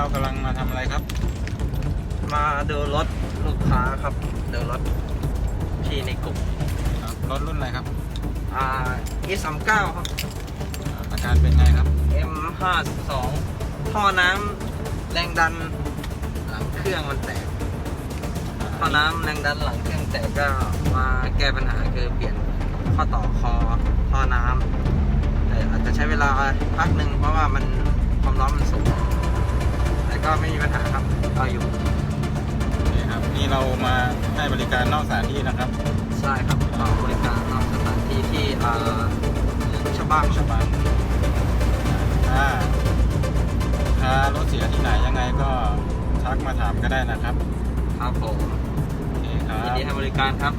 เรากำลังมาทำอะไรครับ มาดูรถลูกค้าครับ ดูรถพี่ในกลุ่มรถรุ่นอะไรครับ อ่า E39 ครับ อาการเป็นไงครับ M52 ท่อน้ำแรงดันหลังเครื่องมันแตกท่อน้ำแรงดันหลังเครื่องแตกก็มาแก้ปัญหาคือเปลี่ยนข้อต่อคอท่อน้ำอาจจะใช้เวลาพักหนึ่งเพราะว่ามันความร้อนมันสูง ก็ไม่มีปัญหาครับเอาอยู่นี่ครับนี่เรามาให้บริการนอกสถานที่นะครับใช่ครับเอาบริการนอกสถานที่ที่อ่าชาวบ้านชาวบ้านถ้าถ้ารถเสียที่ไหนยังไงก็ทักมาถามก็ได้นะครับ ครับผมโอเคครัยินบดีให้บริการครับ